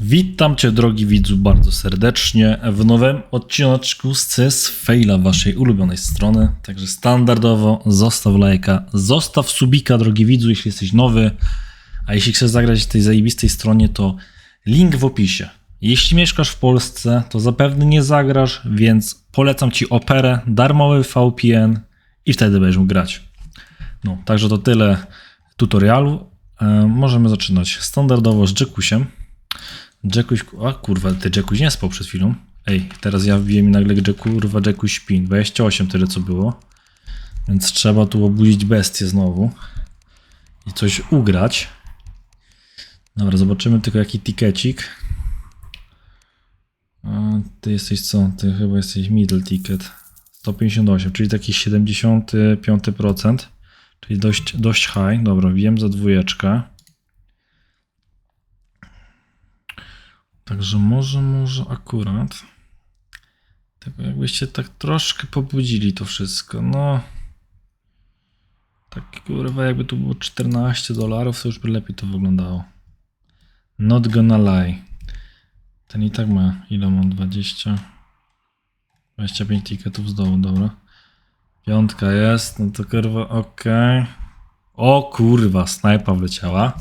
Witam Cię, drogi widzu, bardzo serdecznie w nowym odcineczku z CS Faila Waszej ulubionej strony. Także standardowo zostaw lajka, zostaw subika, drogi widzu, jeśli jesteś nowy. A jeśli chcesz zagrać w tej zajebistej stronie, to link w opisie. Jeśli mieszkasz w Polsce, to zapewne nie zagrasz, więc polecam Ci Operę, darmowy VPN i wtedy będziesz mógł grać. No, także to tyle tutorialu. E, możemy zaczynać standardowo z Jackusiem. Jackuś, a kurwa, ty Jackuś nie spał przed chwilą. Ej, teraz ja mi nagle, że kurwa Jackuś śpi. 28 tyle co było. Więc trzeba tu obudzić bestię znowu. I coś ugrać. Dobra, zobaczymy tylko jaki tikecik. A, ty jesteś co? Ty chyba jesteś middle ticket. 158, czyli taki 75%. Czyli dość, dość high. Dobra, wiem za dwójeczkę. Także może, może akurat. Tylko jakbyście tak troszkę pobudzili to wszystko. No. Tak kurwa, jakby tu było 14 dolarów, to już by lepiej to wyglądało. Not gonna lie. Ten i tak ma, ile mam? 20. 25 ticketów z dołu, dobra. Piątka jest, no to kurwa, okej. O kurwa, snajpa wleciała.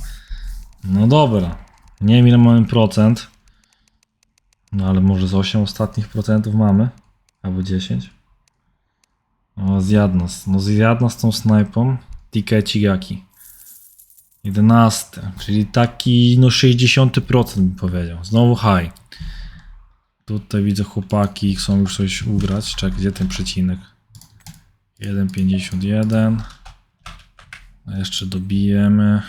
No dobra. Nie wiem ile mamy procent. No ale może z 8 ostatnich procentów mamy? Albo 10? O. No zjadł nas tą snajpą. Tikecik jaki? 11, czyli taki no 60% bym powiedział. Znowu high. Tutaj widzę chłopaki chcą już coś ugrać. Czekaj, gdzie ten przecinek? 1,51. A jeszcze dobijemy.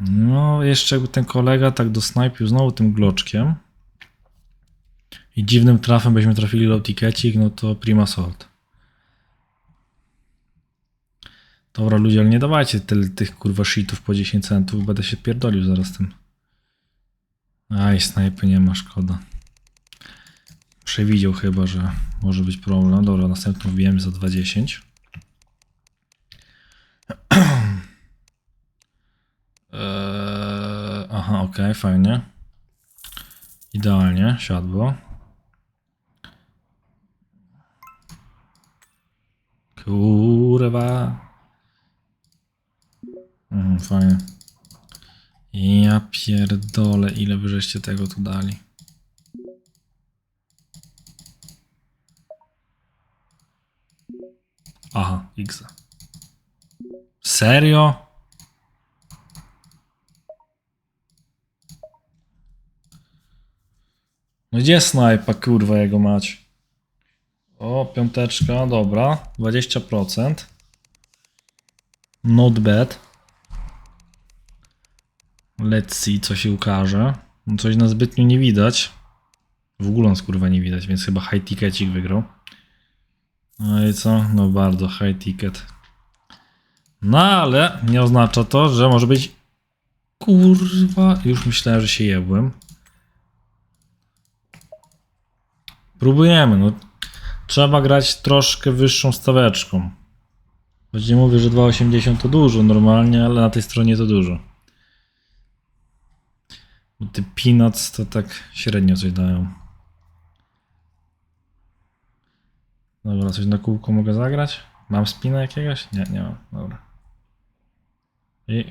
No, jeszcze jakby ten kolega tak dosnajpił znowu tym gloczkiem i dziwnym trafem byśmy trafili low tickecik, no to prima sort. Dobra ludzie, ale nie dawajcie tyle tych kurwa shitów po 10 centów, będę się pierdolił zaraz tym. Aj, snajpy nie ma, szkoda. Przewidział chyba, że może być problem. Dobra, następną wbijemy za 2,10. aha, okej, fajnie. Idealnie, siadło. Kurwa. Mhm, fajnie. Ja pierdolę, ile wy żeście tego tu dali. Aha, X. Serio? No gdzie snajpa, kurwa, jego mać? O, piąteczka, dobra. 20%. Not bad. Let's see, co się ukaże. No coś na zbytnio nie widać. W ogóle nas kurwa nie widać, więc chyba high tickecik wygrał. No i co? No bardzo high ticket. No ale nie oznacza to, że może być... Kurwa, już myślałem, że się jebłem. Próbujemy, no. Trzeba grać troszkę wyższą staweczką. Choć nie mówię, że 2,80 to dużo normalnie, ale na tej stronie to dużo. Bo te peanuts to tak średnio coś dają. Dobra, coś na kółko mogę zagrać? Mam spina jakiegoś? Nie, nie mam. Dobra. I...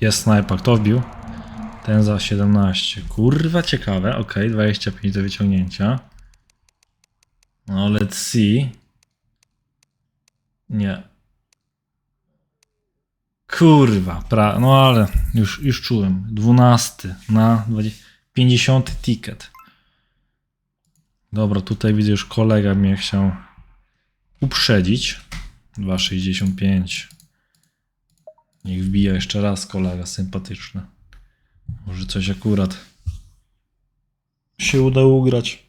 Jest snajpa. Kto wbił? Ten za 17. Kurwa ciekawe. Ok, 25 do wyciągnięcia. No, let's see. Nie. Kurwa, pra... no ale już, już czułem. 12 na 20... 50 ticket. Dobra, tutaj widzę już kolega mnie chciał uprzedzić. 2,65. Niech wbija jeszcze raz kolega sympatyczny. Może coś akurat się uda ugrać.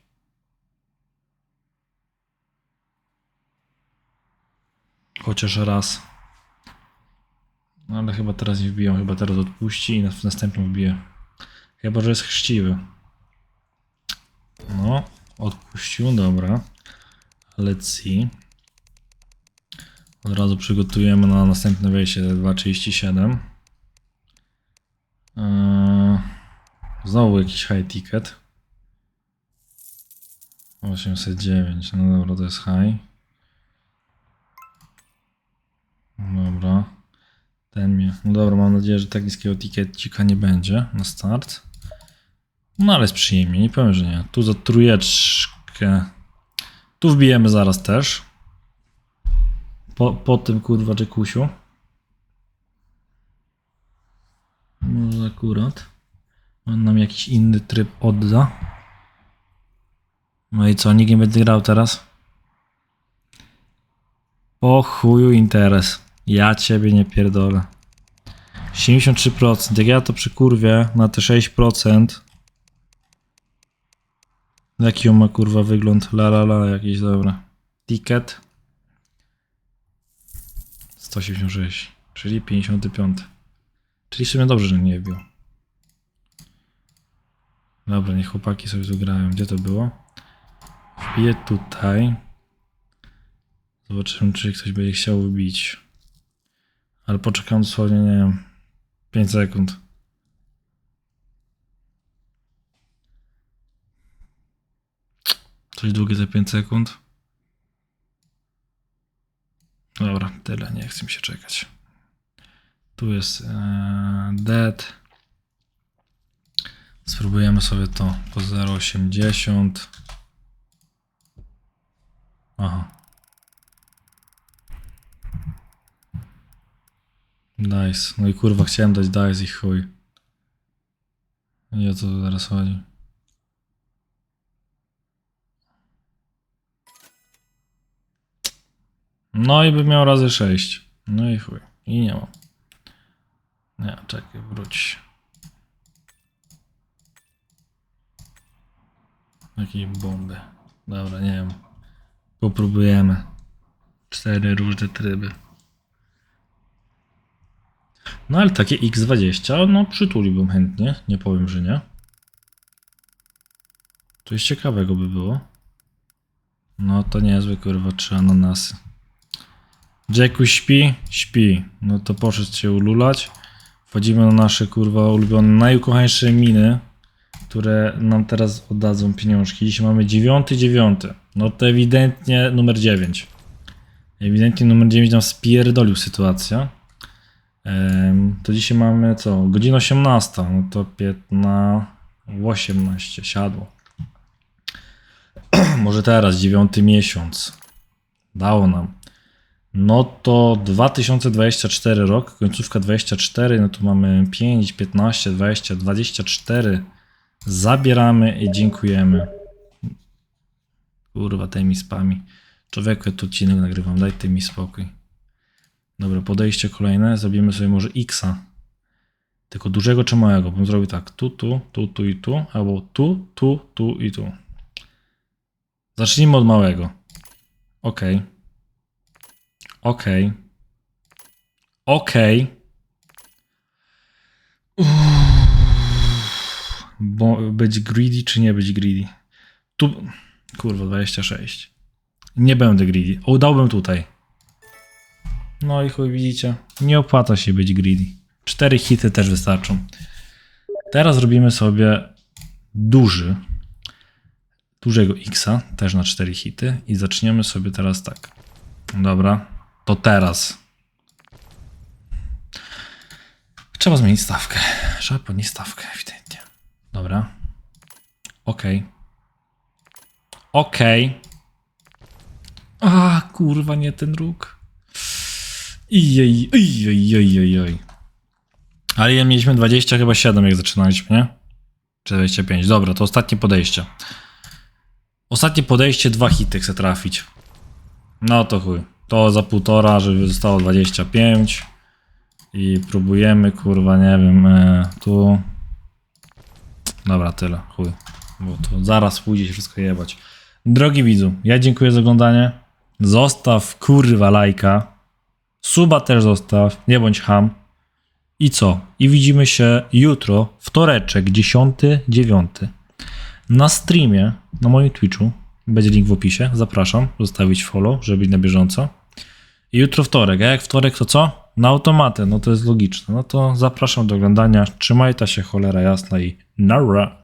Chociaż raz. No ale chyba teraz nie wbiją, chyba teraz odpuści i w następnym wbije. Chyba, że jest chrzciwy. No, odpuścił, dobra. Let's see. Od razu przygotujemy na następne wejście 2.37. Eee, Znowu jakiś high ticket. 809, no dobra, to jest high. Dobra. Ten mnie. No dobra, mam nadzieję, że tak niskiego tikecika nie będzie na start. No ale jest przyjemnie, nie powiem, że nie. Tu za trójeczkę. Tu wbijemy zaraz też. Po, po tym kurwa Jackusiu. Może akurat. On nam jakiś inny tryb odda. No i co, nikt nie będzie grał teraz? O chuju interes. Ja ciebie nie pierdolę. 73%. Jak ja to przykurwię na te 6%. Jaki on ma kurwa wygląd? La la la, jakiś dobra. Ticket. 186, czyli 55. W sumie dobrze, że nie wbił. Dobra, niech chłopaki sobie tu. Gdzie to było? Wbiję tutaj. Zobaczymy, czy ktoś będzie chciał wbić. Ale poczekam dosłownie, nie wiem, 5 sekund. Coś długie te 5 sekund. Dobra, tyle, nie chcę mi się czekać. Tu jest e, dead. Spróbujemy sobie to po 0,80. Aha. Dice. No i kurwa, chciałem dać dice i chuj. I o co tu teraz chodzi? No i bym miał razy 6. No i chuj. I nie mam. Nie, czekaj, wróć. Jakiej bomby. Dobra, nie wiem. Popróbujemy. Cztery różne tryby. No ale takie X20, no przytuliłbym chętnie. Nie powiem, że nie. Coś ciekawego by było. No to niezły kurwa, trzy ananasy. Jacku śpi? Śpi. No to poszedł się ululać. Wchodzimy na nasze kurwa ulubione, najukochańsze miny, które nam teraz oddadzą pieniążki. Dzisiaj mamy dziewiąty, dziewiąty. No to ewidentnie numer 9. Ewidentnie numer 9 nam spierdolił sytuację. To dzisiaj mamy co? Godzina 18. No to 15, 18 siadło. Może teraz, dziewiąty miesiąc. Dało nam. No to 2024 rok, końcówka 24, no to mamy 5, 15, 20, 24. Zabieramy i dziękujemy. Kurwa, tej mi spami. Człowieku, ja tu odcinek nagrywam, daj ty mi spokój. Dobra, podejście kolejne, zrobimy sobie może Xa. Tylko dużego czy małego? Bym zrobił tak, tu, tu, tu, tu i tu, albo tu, tu, tu i tu. Zacznijmy od małego. Okej. Okej. Okej. Uff. Bo być greedy czy nie być greedy? Tu. Kurwa, 26. Nie będę greedy. O, dałbym tutaj. No i chuj, widzicie. Nie opłaca się być greedy. Cztery hity też wystarczą. Teraz robimy sobie duży. Dużego Xa, też na cztery hity. I zaczniemy sobie teraz tak. Dobra, to teraz. Trzeba zmienić stawkę. Trzeba podnieść stawkę, ewidentnie. Dobra. Okej. Okej. A, kurwa, nie ten róg. Ijej, ijej. Ale ja mieliśmy 20, chyba 7 jak zaczynaliśmy, nie? Czy 25. Dobra, to ostatnie podejście. Ostatnie podejście, dwa hity chcę trafić. No to chuj. To za półtora, żeby zostało 25. I próbujemy, kurwa, nie wiem, e, tu. Dobra, tyle, chuj. Bo to zaraz pójdzie się wszystko jebać. Drogi widzu, ja dziękuję za oglądanie. Zostaw, kurwa, lajka. Suba też zostaw, nie bądź ham. I co? I widzimy się jutro, wtoreczek, 10.9. Na streamie, na moim Twitchu. Będzie link w opisie. Zapraszam, zostawić follow, żeby być na bieżąco. Jutro wtorek. A jak wtorek to co? na automatę, no to jest logiczne. No to zapraszam do oglądania. Trzymaj ta się cholera jasna i nara.